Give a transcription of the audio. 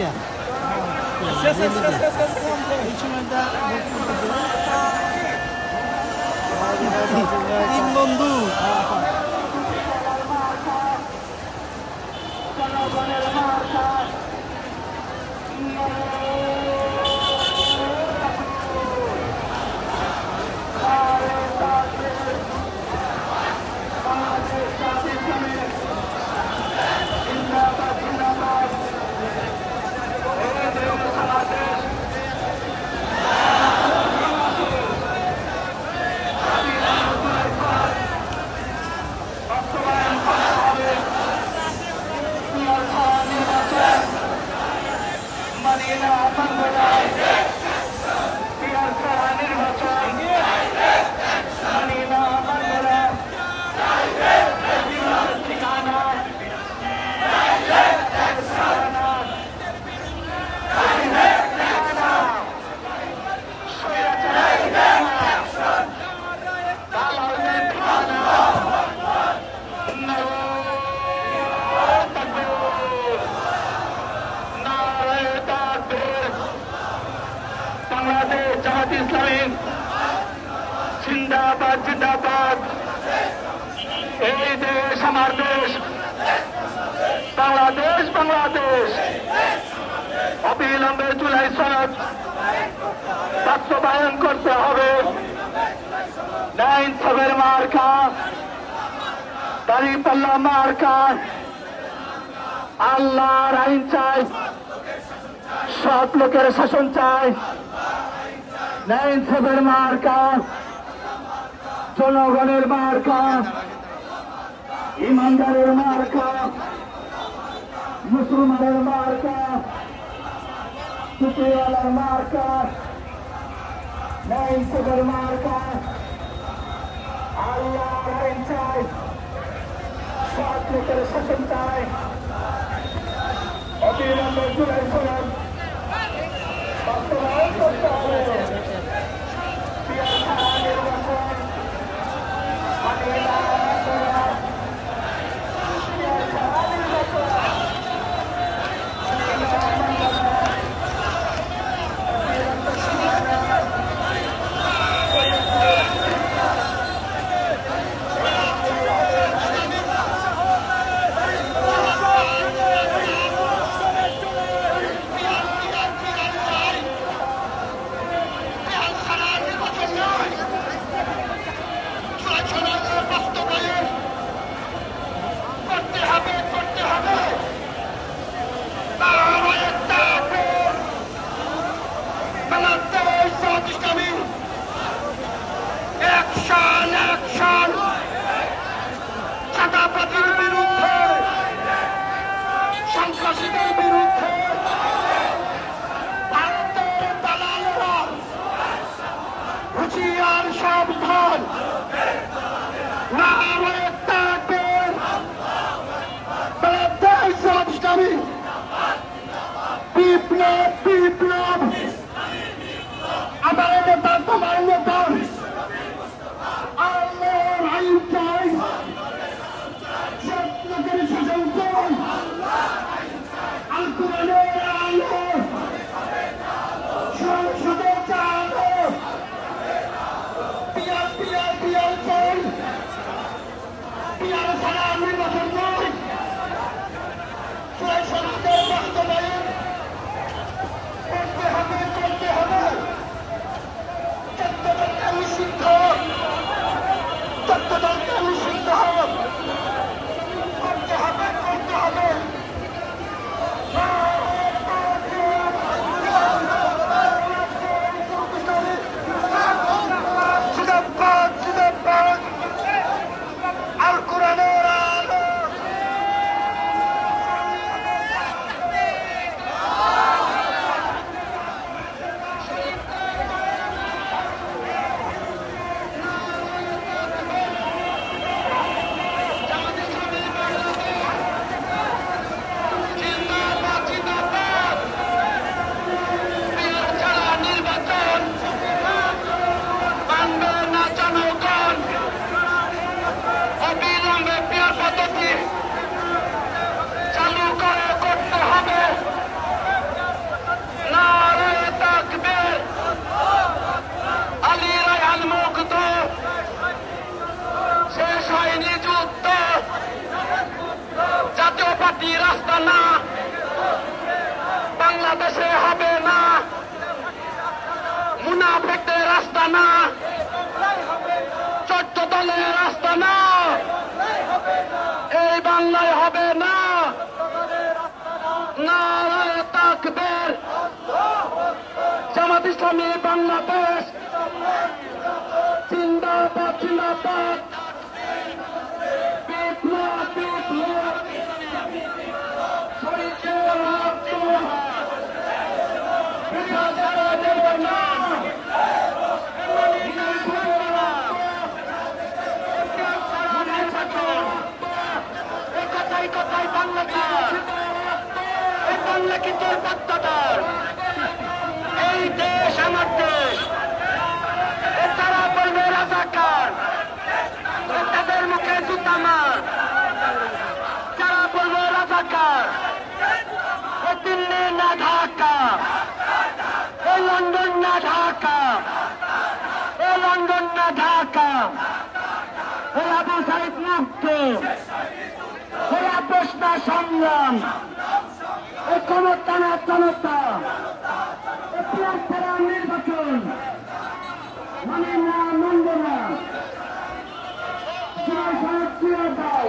Belediye. Ses ses ses ses ses. İçimde İmdondu. জিন্দাবাদ। জিন্দাবাদ এই দেশ আমার দেশ। বাংলাদেশ বাংলাদেশ। অবিলম্বে জুলাই সনদ বাস্তবায়ন করতে হবে। নাইন সবের মার্কা দাঁড়িপাল্লা মার্কা। আল্লাহর আইন চাই। সব লোকের শাসন চাই। নাইন সবের মার্কা। জনগণের মার্কা। ইমানদারের মার্কা। মুসলমানের মার্কা। টুপিওয়ালার মার্কা। নাইন সবের মার্কা। আল্লাহ আইন চাই সব লোকের শাসন চাই অবিলম্বে জুলাই সনদ বাস্তবায়ন করতে হবে করতে হবে করতে হবে বাংলাদেশ জামাত ইসলামী অ্যাকশন অ্যাকশন চাঁদাবাজির বিরুদ্ধে সন্ত্রাসীদের বিরুদ্ধে ভারতের দালালেরা হুঁশিয়ার সাবধান জামাত ইসলামী বিপ্লব বিপ্লব Come on, look আস্তানা চোদ্দ দলের আস্তানা এই বাংলায় হবে না। জামাত ইসলামী বাংলাদেশ। জিন্দাবাদ জিন্দাবাদ। বিপ্লবী সালাম। ওই আবু সাহেব মুক্ত। ওই আব্বাসনা সংগ্রাম। ক্ষমতা না জনতা নির্বাচন। মানে না মন্দ না। দাও